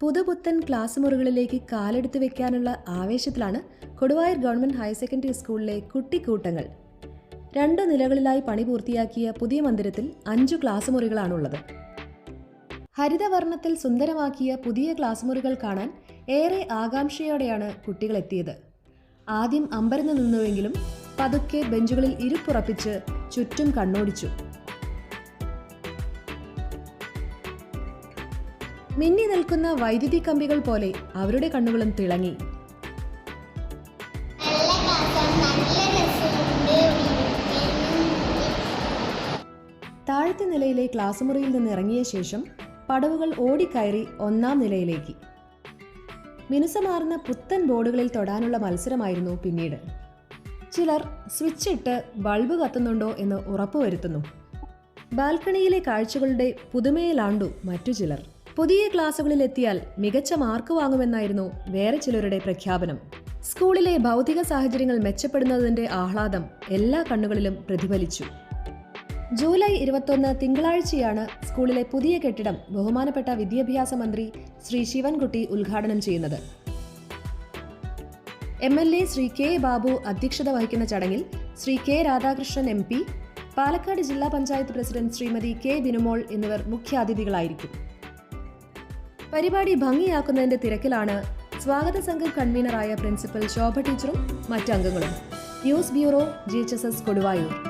പുതുപുത്തൻ ക്ലാസ് മുറികളിലേക്ക് കാലെടുത്ത് വെക്കാനുള്ള ആവേശത്തിലാണ് കൊടുവായൂർ ഗവൺമെന്റ് ഹയർ സെക്കൻഡറി സ്കൂളിലെ കുട്ടിക്കൂട്ടങ്ങൾ. രണ്ട് നിലകളിലായി പണി പൂർത്തിയാക്കിയ പുതിയ മന്ദിരത്തിൽ അഞ്ചു ക്ലാസ് മുറികളാണുള്ളത് ഹരിതവർണത്തിൽ സുന്ദരമാക്കിയ പുതിയ ക്ലാസ് മുറികൾ കാണാൻ ഏറെ ആകാംക്ഷയോടെയാണ് കുട്ടികൾ എത്തിയത് ആദ്യം അമ്പരന്ന് നിന്നുവെങ്കിലും പതുക്കെ ബെഞ്ചുകളിൽ ഇരുപ്പുറപ്പിച്ച് ചുറ്റും കണ്ണോടിച്ചു. മിന്നി നിൽക്കുന്ന വൈദ്യുതി കമ്പികൾ പോലെ അവരുടെ കണ്ണുകളും തിളങ്ങി. താഴത്തെ നിലയിലെ ക്ലാസ് മുറിയിൽ നിന്ന് ഇറങ്ങിയ ശേഷം പടവുകൾ ഓടിക്കയറി ഒന്നാം നിലയിലേക്ക്. മിനുസമാർന്ന പുത്തൻ ബോർഡുകളിൽ തൊടാനുള്ള മത്സരമായിരുന്നു പിന്നീട്. ചിലർ സ്വിച്ച് ഇട്ട് ബൾബ് കത്തുന്നുണ്ടോ എന്ന് ഉറപ്പുവരുത്തുന്നു. ബാൽക്കണിയിലെ കാഴ്ചകളുടെ പുതുമയിലാണ്ടു മറ്റു ചിലർ. പുതിയ ക്ലാസുകളിലെത്തിയാൽ മികച്ച മാർക്ക് വാങ്ങുമെന്നായിരുന്നു വേറെ ചിലരുടെ പ്രഖ്യാപനം. സ്കൂളിലെ ഭൗതിക സാഹചര്യങ്ങൾ മെച്ചപ്പെടുന്നതിന്റെ ആഹ്ലാദം എല്ലാ കണ്ണുകളിലും പ്രതിഫലിച്ചു. ജൂലൈ ഇരുപത്തൊന്ന് തിങ്കളാഴ്ചയാണ് സ്കൂളിലെ പുതിയ കെട്ടിടം ബഹുമാനപ്പെട്ട വിദ്യാഭ്യാസ മന്ത്രി ശ്രീ ശിവൻകുട്ടി ഉദ്ഘാടനം ചെയ്യുന്നത്. M L A Shri K Babu അധ്യക്ഷത വഹിക്കുന്ന ചടങ്ങിൽ Shri K Radhakrishnan M P Palakkad ജില്ലാ പഞ്ചായത്ത് പ്രസിഡന്റ് ശ്രീമതി കെ ബിനുമോൾ എന്നിവർ മുഖ്യാതിഥികളായിരിക്കും. പരിപാടി ഭംഗിയാക്കുന്നതിന്റെ തിരക്കിലാണ് സ്വാഗത സംഘം കൺവീനറായ പ്രിൻസിപ്പൽ ശോഭ ടീച്ചറും മറ്റംഗങ്ങളും. News bureau G H S S Koduvayur.